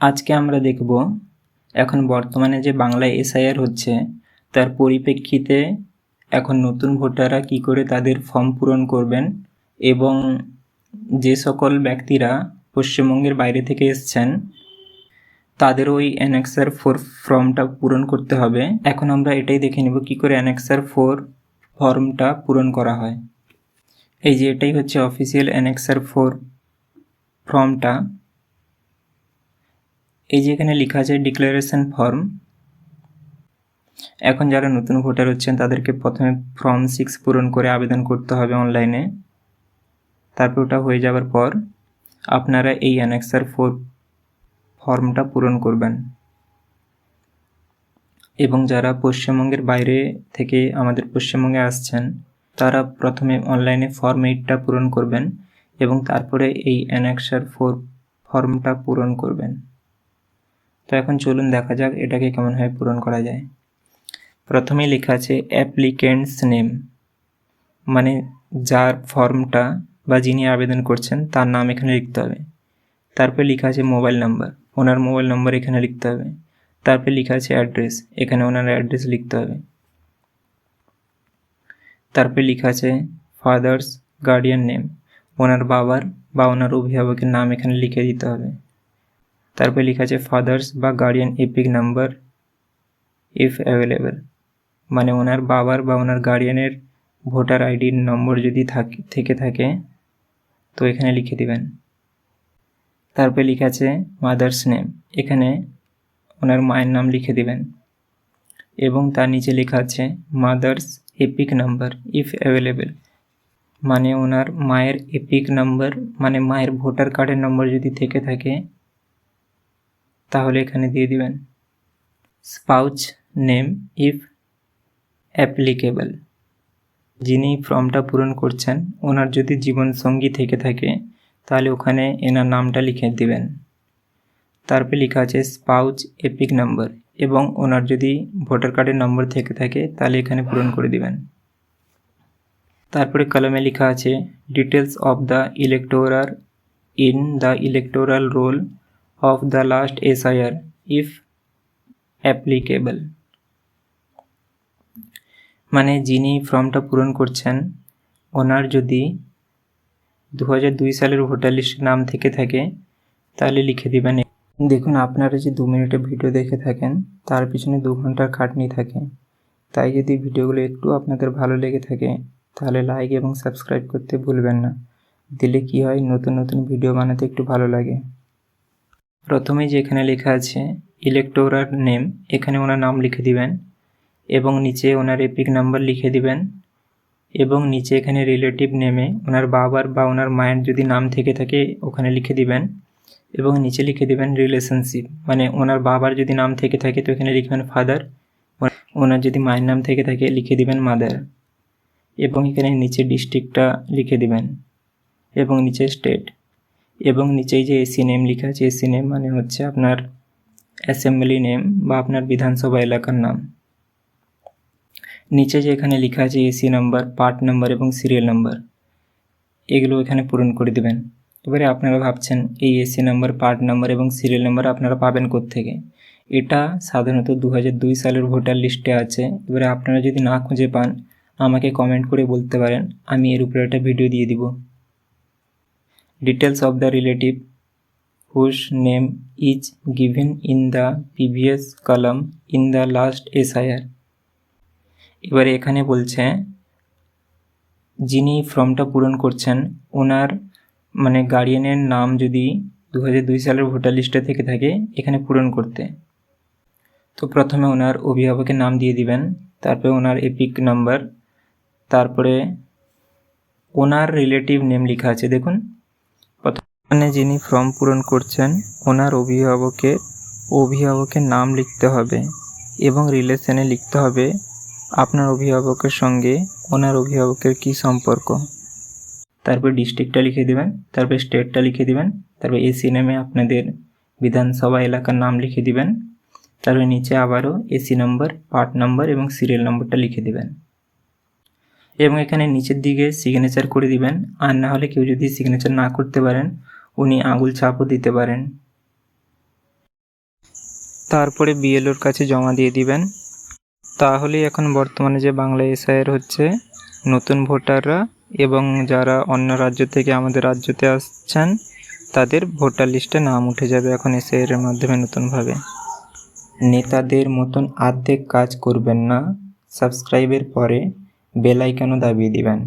আজকে আমরা দেখব এখন বর্তমানে যে বাংলায় এসআইআর হচ্ছে, তার পরিপ্রেক্ষিতে এখন নতুন ভোটাররা কি করে তাদের ফর্ম পূরণ করবেন এবং যে সকল ব্যক্তিরা পশ্চিমবঙ্গের বাইরে থেকে এসছেন, তাদের ওই অ্যানেক্সার ফোর ফর্মটা পূরণ করতে হবে। এখন আমরা এটাই দেখে নেব কি করে অ্যানেক্সার ফোর ফর্মটা পূরণ করা হয়। এই যে এটাই হচ্ছে অফিসিয়াল অ্যানেক্সার ফোর ফর্মটা। এই যে এখানে লেখা আছে ডিক্লারেশন ফর্ম এখন যারা নতুন ভোটার হচ্ছেন, তাদেরকে প্রথমে ফর্ম সিক্স পূরণ করে আবেদন করতে হবে অনলাইনে তারপর ওটা হয়ে যাওয়ার পর আপনারা এই অ্যানেক্সার ফোর ফর্মটা পূরণ করবেন। এবং যারা পশ্চিমবঙ্গের বাইরে থেকে আমাদের পশ্চিমবঙ্গে আসছেন, তারা প্রথমে অনলাইনে ফর্ম এইটটা পূরণ করবেন এবং তারপরে এই অ্যানেক্সার ফোর ফর্মটা পূরণ করবেন। এখন চলুন দেখা যাক এটাকে কেমনভাবে পূরণ করা যায়। প্রথমেই লেখা আছে অ্যাপ্লিকেন্টস নেম মানে যার ফর্মটা বা যিনি আবেদন করছেন তার নাম এখানে লিখতে হবে। তারপরে লেখা আছে মোবাইল নাম্বার, ওনার মোবাইল নাম্বার এখানে লিখতে হবে। তারপরে লেখা আছে অ্যাড্রেস, এখানে ওনার অ্যাড্রেস লিখতে হবে। তারপরে লেখা আছে ফাদার্স গার্ডিয়ান নেম, ওনার বাবার বা ওনার অভিভাবকের নাম এখানে লিখে দিতে হবে। তারপরে লেখা আছে ফাদার্স বা guardian EPIC number if available মানে ওনার বাবার বা ওনার গার্ডিয়ানের ভোটার আইডির নম্বর যদি থাকে, থেকে থাকে, তো এখানে লিখে দিবেন। তারপরে লেখা আছে মাদার্স নেম এখানে ওনার মায়ের নাম লিখে দিবেন। এবং তার নিচে লেখা আছে mother's EPIC number if available মানে ওনার মায়ের এপিক নাম্বার মানে মায়ের ভোটার কার্ডের নম্বর যদি থেকে থাকে তাহলে এখানে দিয়ে দিবেন। স্পাউচ নেম ইফ অ্যাপ্লিকেবল যিনি ফর্মটা পূরণ করছেন, ওনার যদি জীবনসঙ্গী থেকে থাকে, তাহলে ওখানে এনার নামটা লিখে দিবেন। তারপরে লেখা আছে স্পাউচ এপিক নাম্বার এবং ওনার যদি ভোটার কার্ডের নম্বর থেকে থাকে, তাহলে এখানে পূরণ করে দিবেন। তারপরে কলমে লেখা আছে details of the elector in the electoral roll of the last SIR if applicable মানে যিনি ফর্মটা পূরণ করছেন, ওনার যদি দু হাজার দুই সালের ভোটার লিস্টের নাম থেকে থাকে, তাহলে লিখে দিবেন দেখুন, আপনারা যে দু মিনিটের ভিডিও দেখে থাকেন, তার পিছনে দু ঘণ্টার খাটনি থাকে। তাই যদি ভিডিওগুলো একটু আপনাদের ভালো লেগে থাকে, তাহলে লাইক এবং সাবস্ক্রাইব করতে ভুলবেন না। দিলে কি হয়, নতুন নতুন ভিডিও বানাতে একটু ভালো লাগে। প্রথমে যেখানে লেখা আছে, ইলেকটোরার নেম এখানে ওনার নাম লিখে দিবেন, এবং নিচে ওনার এপিক নাম্বার লিখে দিবেন, এবং নিচে এখানে রিলেটিভ নেমে ওনার বাবার বা ওনার মায়ের যদি নাম থেকে থাকে, ওখানে লিখে দিবেন, এবং নিচে লিখে দিবেন রিলেশনশিপ মানে ওনার বাবার যদি নাম থেকে থাকে, তো এখানে লিখবেন ফাদার ওনার যদি মায়ের নাম থেকে থাকে, লিখে দিবেন মাদার এবং এখানে নিচে ডিস্ট্রিক্টটা লিখে দিবেন, এবং নিচে স্টেট। এবং নিচেই যে এসি নেম লেখা আছে, এসি নেম মানে হচ্ছে আপনার অ্যাসেম্বলি নেম বা আপনার বিধানসভা এলাকার নাম। নিচে যে এখানে লেখা আছে এসি নাম্বার পার্ট নাম্বার এবং সিরিয়াল নাম্বার এগুলো এখানে পূরণ করে দেবেন। এবারে আপনারা ভাবছেন, এই এসি নাম্বার পার্ট নাম্বার এবং সিরিয়াল নাম্বার আপনারা পাবেন থেকে এটা সাধারণত দু দুই সালের ভোটার লিস্টে আছে। এবারে আপনারা যদি না খুঁজে পান, আমাকে কমেন্ট করে বলতে পারেন, আমি এর উপরে একটা ভিডিও দিয়ে দিব। Details of the relative whose name is given in the previous column in the last SIR এবারে এখানে বলছে, যিনি ফর্মটা পূরণ করছেন ওনার মানে গার্ডিয়ানের নাম যদি দু দুই সালের ভোটার লিস্টে থেকে থাকে, এখানে পূরণ করতে। তো প্রথমে ওনার অভিভাবকের নাম দিয়ে দিবেন, তারপরে ওনার এপিক নাম্বার, তারপরে ওনার রিলেটিভ নেম লেখা আছে, দেখুন। প্রথমে যিনি ফর্ম পূরণ করছেন, ওনার অভিভাবকের অভিভাবকের নাম লিখতে হবে এবং রিলেশনে লিখতে হবে আপনার অভিভাবকের সঙ্গে ওনার অভিভাবকের কি সম্পর্ক। তারপর ডিস্ট্রিক্টটা লিখে দেবেন, তারপর স্টেটটা লিখে দিবেন, তারপর এসি নেমে আপনাদের বিধানসভা এলাকার নাম লিখে দিবেন, তারপর নিচে আবারও এসি নম্বর পার্ট নম্বর এবং সিরিয়াল নম্বরটা লিখে দিবেন। এবং এখানে নিচের দিকে সিগনেচার করে দিবেন, আর না হলে কেউ যদি সিগনেচার না করতে পারেন উনি আঙুল ছাপও দিতে পারেন। তারপরে বিএলওর কাছে জমা দিয়ে দিবেন। তাহলেই এখন বর্তমানে যে বাংলা এসআইয়ের হচ্ছে, নতুন ভোটাররা এবং যারা অন্য রাজ্য থেকে আমাদের রাজ্যতে আসছেন, তাদের ভোটার লিস্টে নাম উঠে যাবে এখন এসআইয়ের মাধ্যমে নতুনভাবে। নেতাদের মতন আর্ধেক কাজ করবেন না। সাবস্ক্রাইবের পরে বেল আইকনও দাবিয়ে দিবেন।